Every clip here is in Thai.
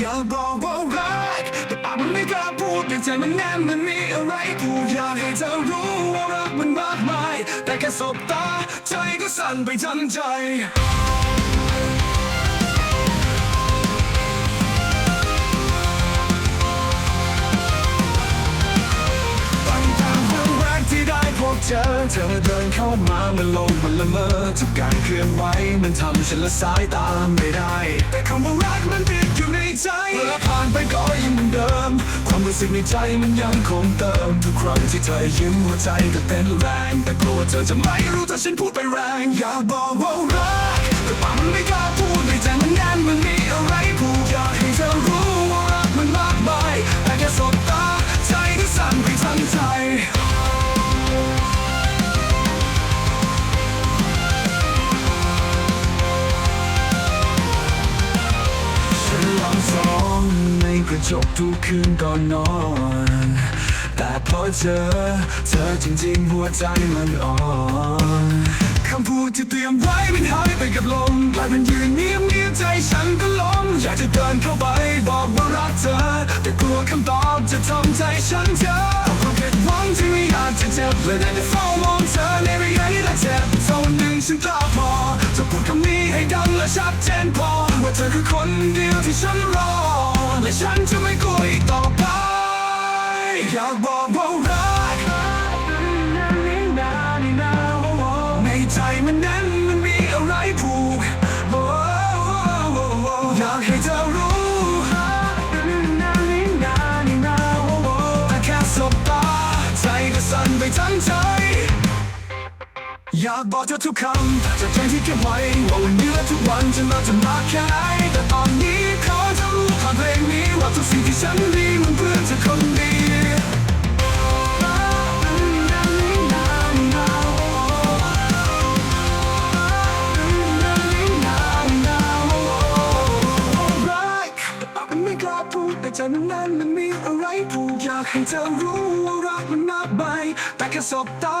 อยากบอกว่ารักแต่ปากมันไม่กล้าพูดแต่ใจมันแน่นมันมีอะไรพูดอยากให้เธอรู้ว่ารักมันมากมาย แต่แค่สบตาใจก็สั่นไปทั้งใจตั้งแต่วันแรกที่ได้พบเจอเธอ เดินเข้ามามันลงมันละเมอทุกการเคลื่อนไหวมันทำฉันละสายตาไม่ได้ แต่คำว่ารักมันติดอยู่ในใจเวลาผ่านไปก็ยังเหมือนเดิม ความรู้สึกในใจมันยังคงเติม ทุกครั้งที่เธอยิ้มหัวใจก็เต้นแรง แต่กลัวเธอจะไม่รู้ถ้าฉันพูดไปแรงอยากบอกว่า ระจกทุกคืนก่อนนอน แต่พอเจอเธอจริงๆ หัวใจมันอ่อนคำพูดที่เตรียมไว้มันหายไปกับลมกลายเป็นยืนเงียบเงียบใจฉันก็ล้มอยากจะเดินเข้าไปบอกว่ารักเธอ แต่กลัวคำตอบจะทำใจฉันเจอความผิดหวังที่ไม่อาจจะเจ็บเลยได้แต่เฝ้ามองเธอในระยะที่ได้เจ็บเท่าหนึ่งฉันกล้าพอจะพูดคำนี้ให้ดังและชัดเจนพอว่าเธอคือคนเดียวที่ฉันรอ ฉันจะไม่กลัวอีกต่อไป อยากบอกว่ารักในใจมันแนั้นมันมีอะไรผูกอยากให้เธอรู้แต่แค่สบตา ใจก็สั่นไปทั้งใจ อยากบอกเธอทุกคำจากใจที่เก็บไว้ว่าวันนี้และทุกวันจะมาจะมากแค่ไหนแต่ตอนนี้ ทุกสิ่งที่ฉันมีมันเพื่อเธอคนเดียวรักแต่ปากมันไม่กล้าพูดแต่ใจมันแน่นมันมีอะไรผูกอยากให้เธอรู้ว่ารักมันมากมายแต่แค่สบตา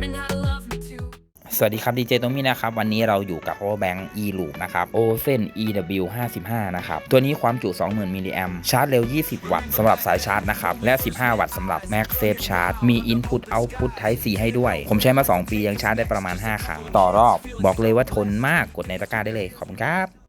สวัสดีครับดีเจตมี่นะครับ วันนี้เราอยู่กับ power bank e loop นะครับ ozen ew 55นะครับ ตัวนี้ความจุ 20,000 มิลลิแอมชาร์จเร็ว 20 วัตต์สำหรับสายชาร์จนะครับ และ 15 วัตต์สำหรับ Max Safe Charge มี Input Output Type C ให้ด้วย ผมใช้มา 2 ปียังชาร์จได้ประมาณ 5 ครั้ง ต่อรอบ บอกเลยว่าทนมากกดในตะกร้าได้เลย ขอบคุณครับ